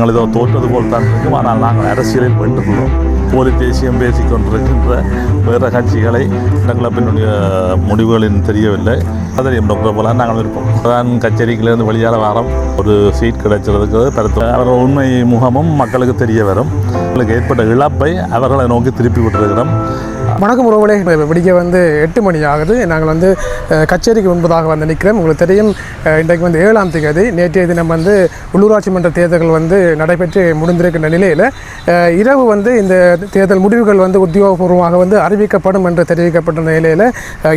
நாங்கள் இதோ தோற்றது போல் தான் இருக்கும். ஆனால் நாங்கள் அரசியலில் வென்றுள்ளோம். போலி தேசியம் பேசிக் கொண்டிருக்கின்ற வேறு கட்சிகளை கிளப்பினுடைய முடிவுகளின் தெரியவில்லை. தெரியும் டாக்டர் போல நாங்கள் இருப்போம். பிரதான் கச்சேரிக்கிலிருந்து வெளியால் வாரம் ஒரு சீட் கிடைச்சிருக்கிறது. கருத்து அவர்கள் உண்மை முகமும் மக்களுக்கு தெரிய வரும். அவர்களுக்கு ஏற்பட்ட இழப்பை அவர்களை நோக்கி திருப்பி விட்டிருக்கிறோம். வணக்கம் உறவுகளே. விடிக்க வந்து எட்டு மணி ஆகுது. நாங்கள் வந்து கச்சேரிக்கு முன்பதாக வந்து நிற்கிறோம். உங்களுக்கு தெரியும் இன்றைக்கு வந்து ஏழாம் தேதி. நேற்றைய தினம் வந்து உள்ளூராட்சி மன்ற தேர்தல்கள் வந்து நடைபெற்று முடிந்திருக்கின்ற நிலையில் இரவு வந்து இந்த தேர்தல் முடிவுகள் வந்து உத்தியோகபூர்வமாக வந்து அறிவிக்கப்படும் என்று தெரிவிக்கப்பட்ட நிலையில்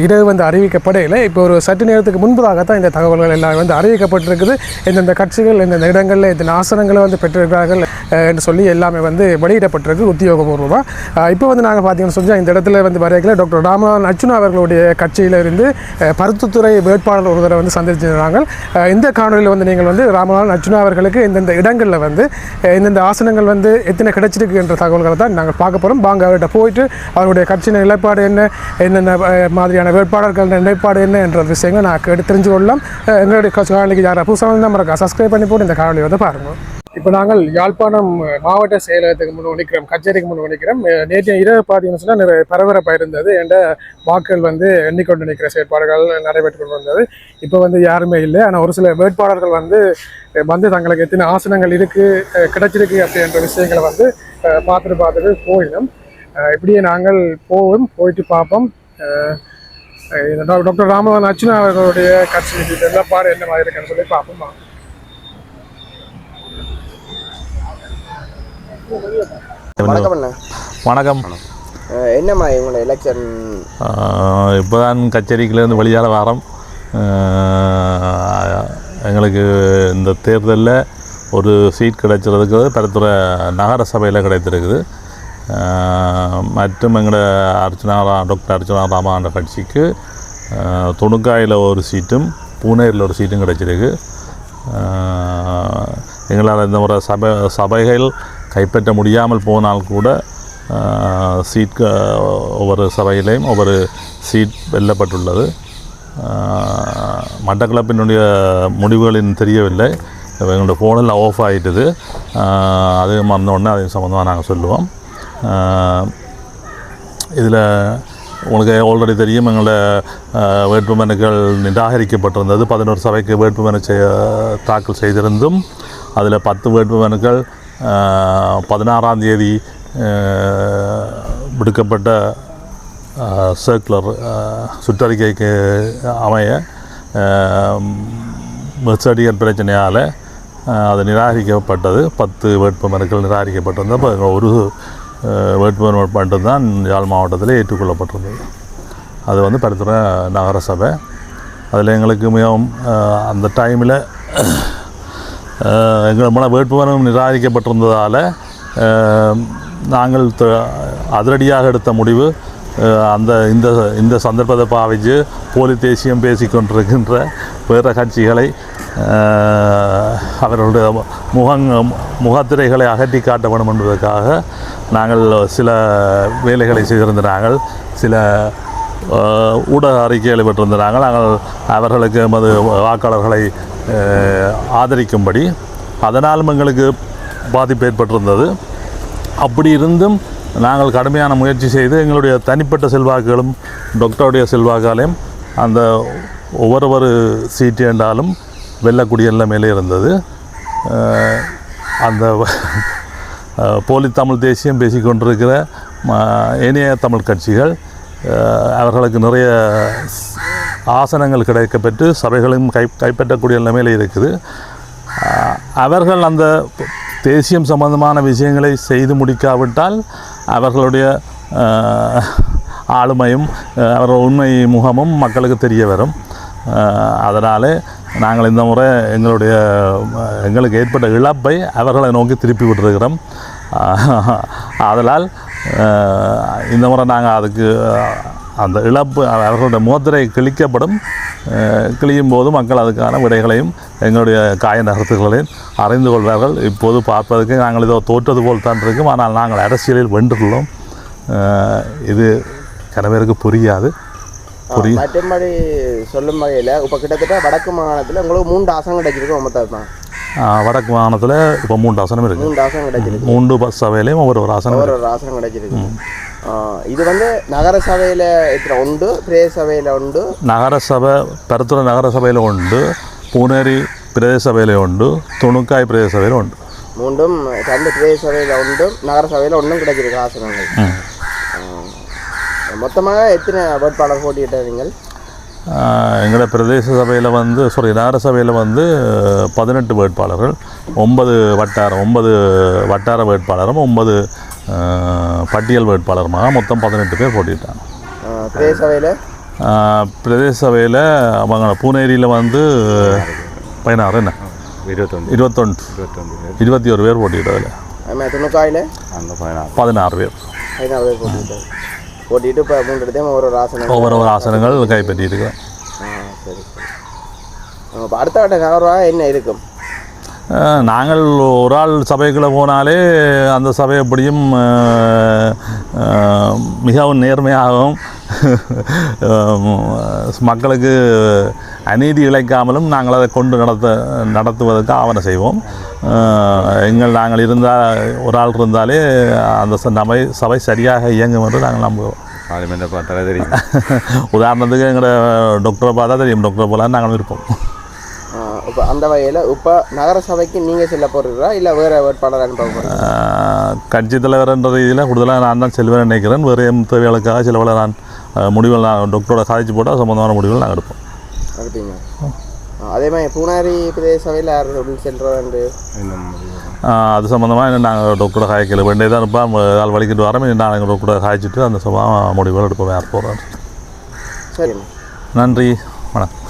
இரவு வந்து அறிவிக்கப்படையில் இப்போ ஒரு சற்று நேரத்துக்கு முன்பதாகத்தான் இந்த தகவல்கள் எல்லாம் வந்து அறிவிக்கப்பட்டிருக்குது. இந்தந்த கட்சிகள் இந்தந்த இடங்களில் இந்த ஆசனங்களை வந்து பெற்றிருக்கிறார்கள். என்று சொல்லி எல்லாமே வந்து வெளியிடப்பட்டிருக்கு உத்தியோகபூர்வமாக இப்போ வந்து நாங்கள் பார்த்தீங்கன்னு சொன்னால் இந்த இடத்துல வந்து வரைக்கல டாக்டர் ராமநாதன் அர்ச்சுனா அவர்களுடைய கட்சியிலிருந்து பருத்துத்துறை வேட்பாளர் ஒருவரை வந்து சந்திச்சிருந்தாங்க இந்த காணொலியில் வந்து நீங்கள் வந்து ராமநாதன் அர்ச்சுனா அவர்களுக்கு இந்தந்த இடங்களில் வந்து இந்தந்த ஆசனங்கள் வந்து எத்தனை கிடைச்சிருக்கு என்ற தகவல்களை தான் நாங்கள் பார்க்க போகிறோம் வாங்க அவர்கிட்ட போயிட்டு அவருடைய கட்சியின் நிலைப்பாடு என்ன என்னென்ன மாதிரியான வேட்பாளர்கள் நிலைப்பாடு என்ன என்ற விஷயங்கள் நான் கேட்டு தெரிஞ்சு கொள்ளலாம். எங்களுடைய காணொலிக்கு யாராவது புதுசாக வந்து நம்ம சப்ஸ்கிரைப் பண்ணி போட்டு இந்த காணொலி வந்து பாருங்கள் இப்போ நாங்கள் யாழ்ப்பாணம் மாவட்ட செயலகத்துக்கு முன் நிற்கிறோம் கச்சேரிக்கு முன் நிற்கிறோம் நேற்று இரவு பார்த்தீங்கன்னு சொன்னால் நிறைய பரபரப்பாக இருந்தது என்ற வாக்குகள் வந்து எண்ணிக்கொண்டு நிற்கிற செயற்பாடுகள் நடைபெற்று கொண்டு வந்தது. இப்போ வந்து யாருமே இல்லை. ஆனால் ஒரு சில வேட்பாளர்கள் வந்து வந்து தங்களுக்கு எத்தனை ஆசனங்கள் இருக்குது கிடைச்சிருக்கு அப்படின்ற விஷயங்களை வந்து பார்த்துட்டு பார்த்துட்டு போயிடும் இப்படியே நாங்கள் போவோம் போயிட்டு பார்ப்போம். டாக்டர் ராமநாதன் அர்ச்சுனா அவர்களுடைய கட்சி நிலப்பாடு என்ன மாதிரி இருக்குன்னு சொல்லி பார்ப்போம். வணக்கம். என்னம்மா இவங்களோட எலெக்ஷன் இப்போ தான் கச்சேரிக்கிலேருந்து வெளியால வாரம். எங்களுக்கு இந்த தேர்தலில் ஒரு சீட் கிடைச்சிருக்கு பரத்துறை நகர சபையில் கிடைத்திருக்குது மற்றும் எங்களோட அர்ச்சனா டாக்டர் அர்ச்சனா ராமாண்ட கட்சிக்கு துணுக்காயில் ஒரு சீட்டும் பூனேரில் ஒரு சீட்டும் கிடைச்சிருக்கு. எங்களால் இந்த முறை சபை சபைகள் கைப்பற்ற முடியாமல் போனால் கூட சீட் ஒவ்வொரு சபையிலையும் ஒவ்வொரு சீட் வெல்லப்பட்டுள்ளது. மட்டக்களப்பினுடைய முடிவுகளின் தெரியவில்லை. எங்களோட ஃபோனில் ஆஃப் ஆகிட்டுது அது வந்த உடனே அது சம்மந்தமாக நாங்கள் சொல்லுவோம். இதில் உங்களுக்கு ஆல்ரெடி தெரியும் எங்களோட வேட்புமனுக்கள் நிராகரிக்கப்பட்டிருந்தது. பதினோரு சபைக்கு வேட்புமனு செய்ய தாக்கல் செய்திருந்தும் அதில் பத்து வேட்புமனுக்கள் பதினாறாம் தேதி விடுக்கப்பட்ட சர்க்குலர் சுற்றறிக்கைக்கு அமைய மெர்சடியர் பிரச்சனையால் அது நிராகரிக்கப்பட்டது. பத்து வேட்புமனுக்கள் நிராகரிக்கப்பட்டிருந்தது அப்போ ஒரு வேட்புமனு மட்டும்தான் யாழ் மாவட்டத்தில் ஏற்றுக்கொள்ளப்பட்டிருந்தது. அது வந்து பருத்துறை நகரசபை. அதில் எங்களுக்கு மிகவும் அந்த டைமில் எங்கள் மூலம் நிராகரிக்கப்பட்டிருந்ததால் நாங்கள் அதிரடியாக எடுத்த முடிவு அந்த இந்த இந்த சந்தர்ப்பத்தை பாவிச்சு போலி தேசியம் பேசிக்கொண்டிருக்கின்ற பிற கட்சிகளை அவர்களுடைய முகங் முகத்திரைகளை அகற்றி காட்ட வேண்டும் என்பதற்காக நாங்கள் சில வேலைகளை செய்திருந்த நாங்கள் சில ஊடக அறிக்கையில் பெற்றிருந்தாங்க. நாங்கள் அவர்களுக்கு எமது வாக்காளர்களை ஆதரிக்கும்படி அதனாலும் எங்களுக்கு பாதிப்பு ஏற்பட்டிருந்தது. அப்படி இருந்தும் நாங்கள் கடுமையான முயற்சி செய்து எங்களுடைய தனிப்பட்ட செல்வாக்குகளும் டாக்டருடைய செல்வாக்காலையும் அந்த ஒவ்வொரு சீட்டு என்றாலும் வெல்லக்கூடிய நிலைமையிலே இருந்தது. அந்த போலி தமிழ் தேசியம் பேசிக்கொண்டிருக்கிற ம- ஏனைய தமிழ் கட்சிகள் அவர்களுக்கு நிறைய ஆசனங்கள் கிடைக்கப்பெற்று சபைகளும் கை கைப்பற்றக்கூடிய நிலைமையில் இருக்குது. அவர்கள் அந்த தேசியம் சம்பந்தமான விஷயங்களை செய்து முடிக்காவிட்டால் அவர்களுடைய ஆளுமையும் அவர்கள் உண்மை முகமும் மக்களுக்கு தெரிய வரும். அதனால் நாங்கள் இந்த முறை எங்களுடைய எங்களுக்கு ஏற்பட்ட இழப்பை அவர்களை நோக்கி திருப்பி விட்டுருக்கிறோம். அதனால் இந்த முறை நாங்கள் அதுக்கு அந்த இழப்பு அவர்களுடைய முகத்திரை கிழிக்கப்படும் கிழியும் போது மக்கள் அதுக்கான விடைகளையும் எங்களுடைய காய நகர்த்துகளையும் அறிந்து கொள்வார்கள். இப்போது பார்ப்பதற்கு நாங்கள் இதோ தோற்றது போல் தான் இருக்கும். ஆனால் நாங்கள் அரசியலில் வென்றுள்ளோம். இது கனவேருக்கு புரியாது. புரியும். மற்றபடி சொல்லும் வகையில் இப்போ கிட்டத்தட்ட வடக்கு மாகாணத்தில் உங்களுக்கு மூன்று ஆசனம் கிடைச்சிருக்கு மொத்தம் தான் வடக்கு மாகாணத்தில் இப்போ மூன்று ஆசனம் இருக்குது மூன்று ஆசனம் கிடைச்சிருக்கு. மூன்று பஸ் சபையிலையும் ஒவ்வொரு ஒரு ஆசனம் ஒரு ஒரு ஆசனம் கிடைச்சிருக்கு. இது வந்து நகர சபையில் இருக்கிற உண்டு? பிரதேச சபையில் உண்டு? நகர சபை பெருத்துறை நகர சபையில் உண்டு பூனேரி பிரதேச சபையில் உண்டு துணுக்காய் பிரதேச சபையில் உண்டு. மூன்றும் ரெண்டு பிரதேச சபையில் உண்டு நகர சபையில் ஒன்றும் கிடைச்சிருக்கு ஆசனங்கள். மொத்தமாக எத்தனை வேட்பாளர் போட்டியிட்ட நீங்கள் எங்களோட பிரதேச சபையில் வந்து சாரி நகரசபையில் வந்து பதினெட்டு வேட்பாளர்கள் ஒன்பது வட்டாரம் ஒன்பது வட்டார வேட்பாளரும் ஒன்பது பட்டியல் வேட்பாளருமாக மொத்தம் பதினெட்டு பேர் போட்டிட்டாங்க பிரதேச சபையில்? பிரதேச சபையில் அவங்க பூனேரியில் வந்து பதினாறு என்ன? இருபத்தொன்று. இருபத்தொன்று. இருபத்தி ஒரு பேர் போட்டிட்டதில் பதினாறு. பேர். பதினாறு பேர் போட்டிட்டார் போட்டிட்டு இப்போ மூன்று இடத்தையும் ஒரு ஒரு ஆசனம் ஒவ்வொரு ஒரு ஆசனங்கள் கைப்பற்றியிருக்கிறோம். ஆ சரி சரி. இப்போ அடுத்த கட்ட நகர்வாக என்ன இருக்கும்? நாங்கள் ஒரு ஆள் சபைக்குள்ளே போனாலே அந்த சபை எப்படியும் மிகவும் நேர்மையாகவும் மக்களுக்கு அநீதி இழைக்காமலும் நாங்கள் அதை கொண்டு நடத்த நடத்துவதற்கு ஆவணம் செய்வோம். எங்கள் நாங்கள் இருந்தால் ஒரு ஆள் இருந்தாலே அந்த சபை சபை சரியாக இயங்கும் என்று நாங்கள் நம்புவோம். பார்லிமெண்ட்டை பார்த்தாலே தெரியும். உதாரணத்துக்கு எங்களோட டாக்டரை பார்த்தா தெரியும். டாக்டரை போல நாங்கள் இருப்போம். இப்போ அந்த வகையில் இப்போ நகர சபைக்கு நீங்கள் செல்ல போகிறீங்களா இல்லை வேறு வேட்பாளர் அனுப்ப கட்சி தலைவர் என்ற ரீதியில் கூடுதலாக நான் தான் செல்வேன் நினைக்கிறேன். வேறு எம் தேவைகளுக்காக சில நான் முடிவுகள் நான் டாக்டரோட சாதிச்சு போட்டால் சம்மந்தமான முடிவுகள் நாங்கள் எடுப்போம். ஆ, அதே மாதிரி பூனாரி பிரதேச சபையில் யார் இன்னும் ஆஹ் அது சம்மந்தமாக நாங்கள் டாக்டரோட காய்க்கல வேண்டியதாக இருப்போம் ஆள் வலிக்கிட்டு வரோம் நாங்கள் டாக்டரோட காய்ச்சிட்டு அந்த சம்பவம் முடிவுகள் எடுப்போம் யார் போகிறோம் சரி நன்றி வணக்கம்